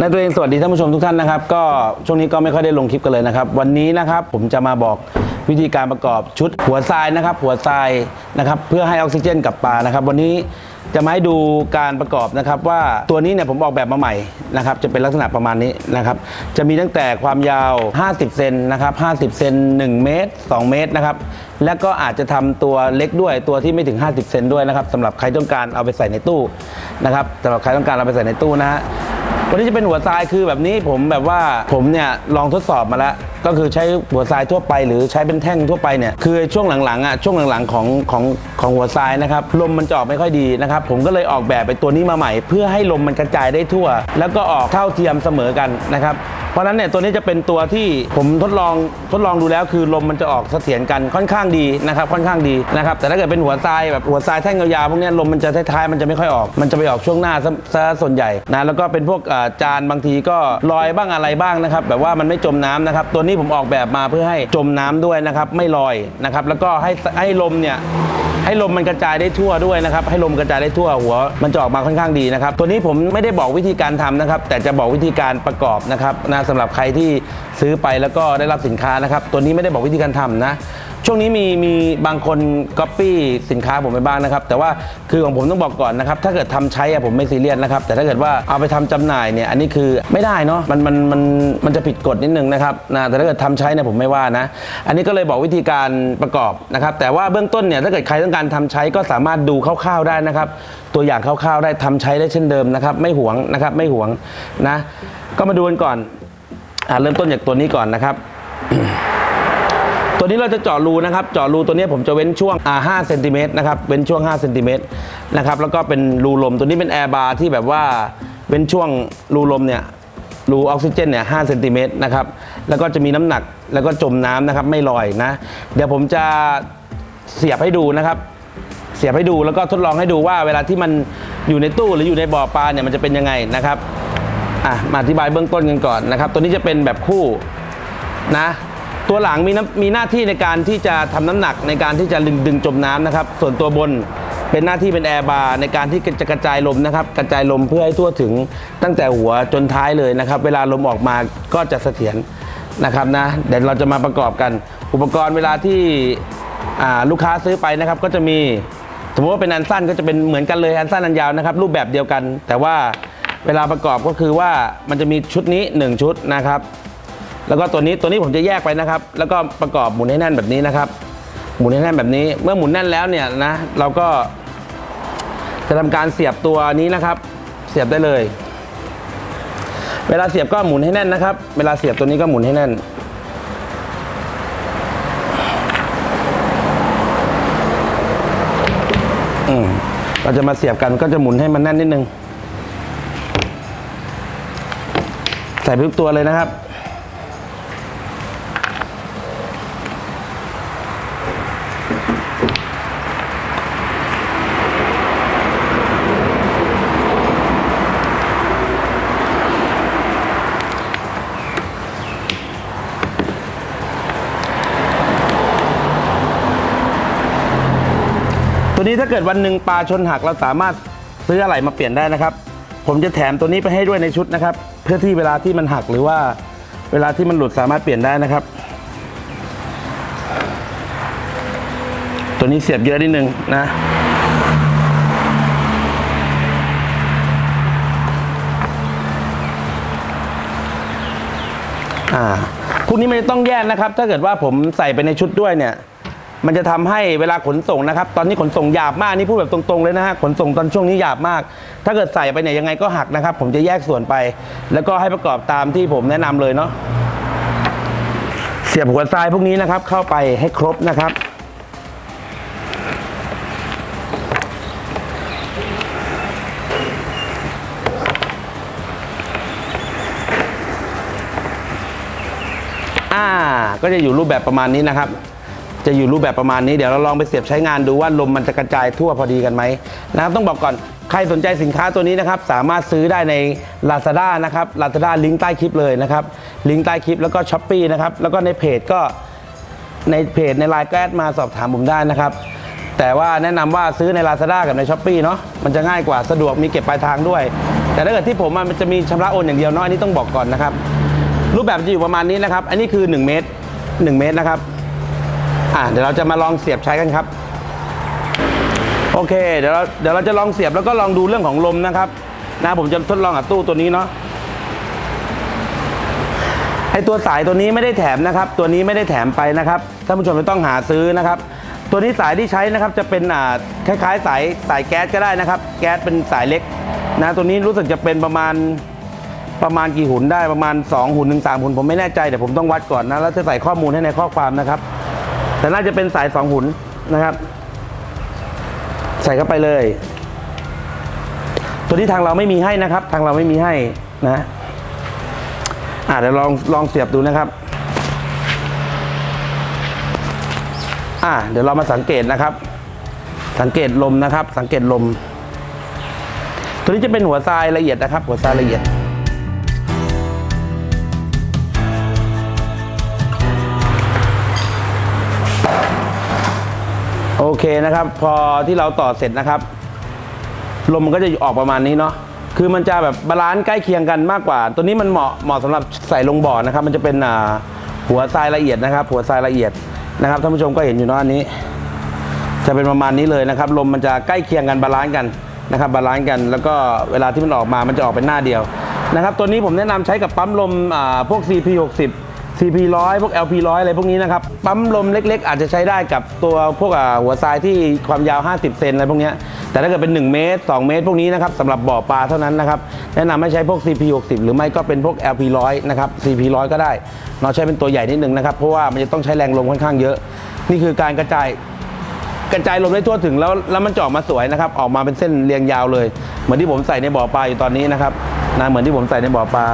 ในตัวเองสวัสดีท่านผู้ชมทุกท่านนะครับ ก็ช่วงนี้ก็ไม่ค่อยได้ลงคลิปกันเลยนะครับ วันนี้นะครับผมจะมาบอกวิธีการประกอบชุดหัวทรายนะครับ หัวทรายนะครับ เพื่อให้ออกซิเจนกับปลานะครับ วันนี้จะมาให้ดูการประกอบนะครับ ว่าตัวนี้เนี่ยผมออกแบบมาใหม่นะครับ จะเป็นลักษณะประมาณนี้นะครับ จะมีตั้งแต่ความยาว 50 เซนนะครับ 50 เซน1 เมตร 2 เมตรนะครับ แล้วก็อาจจะทำตัวเล็กด้วยตัวที่ไม่ถึง 50 เซนด้วยนะครับสำหรับใครต้องการเอาไปใส่ในตู้นะครับสำหรับใครต้องการเอาไปใส่ในตู้นะฮะ วันนี้จะเป็นหัวทรายคือแบบนี้ผมแบบว่าผมเนี่ยลองทดสอบมาแล้ว ก็คือใช้หัวทรายทั่วไป หรือใช้เป็นแท่งทั่วไปเนี่ยคือช่วงหลังๆอะช่วงหลังๆของของของหัวทรายนะครับลมมันจะออกไม่ค่อยดีนะครับผมก็เลยออกแบบไปตัวนี้มาใหม่ เพื่อให้ลมมันกระจายได้ทั่ว แล้วก็ออกเท่าเทียมเสมอกันนะครับ เพราะนั้นเนี่ยตัวนี้จะเป็นตัวที่ผมทดลองทดลองดูแล้วคือลมมันจะออกเสถียรกันค่อนข้างดีนะครับค่อนข้างดีนะครับแต่ถ้าเกิดเป็นหัวทรายแบบหัวทรายแท่งยาวๆพวกนี้ลมมันจะท้ายๆมันจะไม่ค่อยออก มันจะไปออกช่วงหน้าซะส่วนใหญ่นะแล้วก็เป็นพวกจานบางทีก็ลอยบ้างอะไรบ้างนะครับแบบว่ามันไม่จมน้ำนะครับตัวนี้ผมออกแบบมาเพื่อให้จมน้ำด้วยนะครับไม่ลอยนะครับแล้วก็ให้ให้ลมเนี่ย ให้ลมมันกระจายได้ทั่วด้วยนะครับให้ลมกระจายได้ทั่วหัว มันจะออกมาค่อนข้างดีนะครับตัวนี้ผมไม่ได้บอกวิธีการทำนะครับ แต่จะบอกวิธีการประกอบนะครับนะสำหรับใครที่ซื้อไปแล้วก็ได้รับสินค้านะครับ ตัวนี้ไม่ได้บอกวิธีการทำนะ ช่วงนี้มีมีบางคนก๊อปปี้สินค้าผมไปบ้างนะครับ แต่ว่าคือของผมต้องบอกก่อนนะครับ ถ้าเกิดทำใช้อะผมไม่ซีเรียสนะครับ แต่ถ้าเกิดว่าเอาไปทำจำหน่ายเนี่ยอันนี้คือไม่ได้เนาะมันมันมันมันจะผิดกฎนิดนึงนะครับนะแต่ถ้าเกิดทำใช้เนี่ยผมไม่ว่านะ อันนี้ก็เลยบอกวิธีการประกอบนะครับ แต่ว่าเบื้องต้นเนี่ยถ้าเกิดใครต้องการทำใช้ก็สามารถดูคร่าวๆได้นะครับ ตัวอย่างคร่าวๆได้ทำใช้ได้เช่นเดิมนะครับ ไม่หวงนะครับ ไม่หวงนะ ก็มาดูกันก่อนอ่าเริ่มต้นจากตัวนี้ก่อนนะครับ ตัวนี้เราจะเจาะรูนะครับ เจาะรูตัวนี้ผมจะเว้นช่วงอ่า5เซนติเมตรนะครับ เว้นช่วง5เซนติเมตรนะครับ แล้วก็เป็นรูลม ตัวนี้เป็นแอร์บาร์ที่แบบว่าเว้นช่วงรูลมเนี่ย รูออกซิเจนเนี่ย5เซนติเมตรนะครับ แล้วก็จะมีน้ำหนัก แล้วก็จมน้ำนะครับ ไม่ลอยนะ เดี๋ยวผมจะเสียบให้ดูนะครับ เสียบให้ดูแล้วก็ทดลองให้ดูว่า เวลาที่มันอยู่ในตู้หรืออยู่ในบ่อปลาเนี่ยมันจะเป็นยังไงนะครับ อะ มาอธิบายเบื้องต้นกันก่อนนะครับ ตัวนี้จะเป็นแบบคู่นะ ตัวหลังมีน้ำมีหน้าที่ในการที่จะทำน้ำหนักในการที่จะดึงดึงจมน้ำนะครับ ส่วนตัวบนเป็นหน้าที่เป็นแอร์บาร์ในการที่จะกระจายลมนะครับ กระจายลมเพื่อให้ทั่วถึงตั้งแต่หัวจนท้ายเลยนะครับ เวลาลมออกมาก็จะเสถียรนะครับนะเดี๋ยวเราจะมาประกอบกัน อุปกรณ์เวลาที่ลูกค้าซื้อไปนะครับ ก็จะมีสมมติว่าเป็นอันสั้นก็จะเป็นเหมือนกันเลยอันสั้นอันยาวนะครับ รูปแบบเดียวกัน แต่ว่าเวลาประกอบก็คือว่ามันจะมีชุดนี้ 1 ชุดนะครับ แล้วก็ตัวนี้ตัวนี้ผมจะแยกไปนะครับ แล้วก็ประกอบหมุนให้แน่นแบบนี้นะครับ หมุนให้แน่นแบบนี้เมื่อหมุนแน่นแล้วเนี่ยนะเราก็ จะทำการเสียบตัวนี้นะครับ เสียบได้เลย เวลาเสียบก็หมุนให้แน่นนะครับ เวลาเสียบตัวนี้ก็หมุนให้แน่นเราจะมาเสียบกันก็จะหมุนให้มันแน่นนิดนึง ใส่ไปทุกตัวเลยนะครับ ตัวนี้ถ้าเกิดวันหนึ่งปลาชนหักเราสามารถซื้ออะไรมาเปลี่ยนได้นะครับ ผมจะแถมตัวนี้ไปให้ด้วยในชุดนะครับ เพื่อที่เวลาที่มันหักหรือว่าเวลาที่มันหลุดสามารถเปลี่ยนได้นะครับ ตัวนี้เสียบเยอะนิดนึงนะอ่าพวกนี้ไม่ต้องแยกนะครับ ถ้าเกิดว่าผมใส่ไปในชุดด้วยเนี่ย มันจะทำให้เวลาขนส่งนะครับ ตอนนี้ขนส่งหยาบมากนี่พูดแบบตรงๆเลยนะฮะขนส่งตอนช่วงนี้หยาบมาก ถ้าเกิดใส่ไปเนี่ยยังไงก็หักนะครับ ผมจะแยกส่วนไป แล้วก็ให้ประกอบตามที่ผมแนะนำเลยเนาะเสียบหัวทรายพวกนี้นะครับ เข้าไปให้ครบนะครับอ่าก็จะอยู่รูปแบบประมาณนี้นะครับ จะอยู่รูปแบบประมาณนี้เดี๋ยวเราลองไปเสียบใช้งานดูว่าลมมันจะกระจายทั่วพอดีกันไหมนะครับต้องบอกก่อนใครสนใจสินค้าตัวนี้นะครับ สามารถซื้อได้ใน Lazada นะครับ Lazada ลิงก์ใต้คลิปเลยนะครับ ลิงก์ใต้คลิปแล้วก็ s h อ p e e นะครับ แล้วก็ในเพจก็ในเพจในไลน์ก็แอดมาสอบถามผมได้นะครับ แต่ว่าแนะนำว่าซื้อใน Lazada กับใน s h อ p e e เนาะมันจะง่ายกว่าสะดวกมีเก็บปลายทางด้วย แต่ถ้าเกิดที่ผมมันจะมีชำระโอนอย่างเดียวเนาะอันนี้ต้องบอกก่อนนะครับ รูปแบบจะอยู่ประมาณนี้นะครับ อันนี้คือ 1 เมตร 1 เมตรนะครับ อะเดี๋ยวเราจะมาลองเสียบใช้กันครับ โอเค เดี๋ยวเราเดี๋ยวเราจะลองเสียบแล้วก็ลองดูเรื่องของลมนะครับ นะผมจะทดลองกับตู้ตัวนี้เนาะไอตัวสายตัวนี้ไม่ได้แถมนะครับ ตัวนี้ไม่ได้แถมไปนะครับท่านผู้ชมไม่ต้องหาซื้อนะครับ ตัวนี้สายที่ใช้นะครับจะเป็นอ่าคล้ายๆสายสายแก๊สก็ได้นะครับ แก๊สเป็นสายเล็กนะตัวนี้รู้สึกจะเป็นประมาณประมาณกี่หุ่นได้ประมาณ 2 หุ่นถึง3หุ่นผมไม่แน่ใจเดี๋ยวผมต้องวัดก่อนนะแล้วจะใส่ข้อมูลให้ในข้อความนะครับ แต่น่าจะเป็นสาย2หุ่นนะครับ ใส่เข้าไปเลย ตัวนี้ทางเราไม่มีให้นะครับ ทางเราไม่มีให้นะอ่าเดี๋ยวลองลองเสียบดูนะครับ อ่าเดี๋ยวเรามาสังเกตนะครับ สังเกตลมนะครับ สังเกตลม ตัวนี้จะเป็นหัวทรายละเอียดนะครับ หัวทรายละเอียด โอเคนะครับ พอที่เราต่อเสร็จนะครับ ลมมันก็จะออกประมาณนี้เนาะคือมันจะแบบบาลานซ์ใกล้เคียงกันมากกว่า ตัวนี้มันเหมาะเหมาะสำหรับใส่ลงบ่อนะครับ มันจะเป็นหัวทรายละเอียดนะครับ หัวทรายละเอียดนะครับท่านผู้ชมก็เห็นอยู่นะอันนี้ จะเป็นประมาณนี้เลยนะครับ ลมมันจะใกล้เคียงกันบาลานซ์กันนะครับบาลานซ์กัน แล้วก็เวลาที่มันออกมามันจะออกเป็นหน้าเดียวนะครับ ตัวนี้ผมแนะนำใช้กับปั๊มลมพวก CP60 CP100 พวก LP100 อะไรพวกนี้นะครับ ปั๊มลมเล็กๆ อาจจะใช้ได้กับตัวพวกหัวทรายที่ความยาว 50 เซนอะไรพวกนี้แต่ถ้าเกิดเป็น 1 เมตร 2 เมตร พวกนี้นะครับสำหรับบ่อปลาเท่านั้นนะครับ แนะนำให้ใช้พวก CP60 หรือไม่ก็เป็นพวก LP100 นะครับ CP100 ก็ได้เนาใช้เป็นตัวใหญ่นิดนึงนะครับ เพราะว่ามันจะต้องใช้แรงลมค่อนข้างเยอะ นี่คือการกระจายกระจายลมได้ทั่วถึงแล้วแล้วมันจะอกมาสวยนะครับ ออกมาเป็นเส้นเรียงยาวเลย เหมือนที่ผมใส่ในบ่อปลาอยู่ตอนนี้นะครับนาเหมือนที่ผมใส่ในบ่อปลา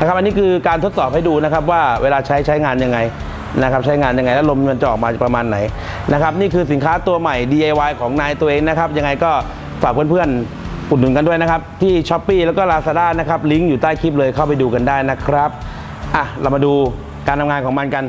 นะครับอันนี้คือการทดสอบให้ดูนะครับว่าเวลาใช้ใช้งานยังไงนะครับใช้งานยังไงแล้วลมมันจะออกมาประมาณไหนนะครับนี่คือสินค้าตัวใหม่ DIY ของนายตัวเองนะครับยังไงก็ฝากเพื่อนๆอุดหนุนกันด้วยนะครับ ที่ s h อ p e e แล้วก็ Lazada นะครับลิงก์อยู่ใต้คลิปเลยเข้าไปดูกันได้นะครับอะเรามาดูการทำงานของมันกัน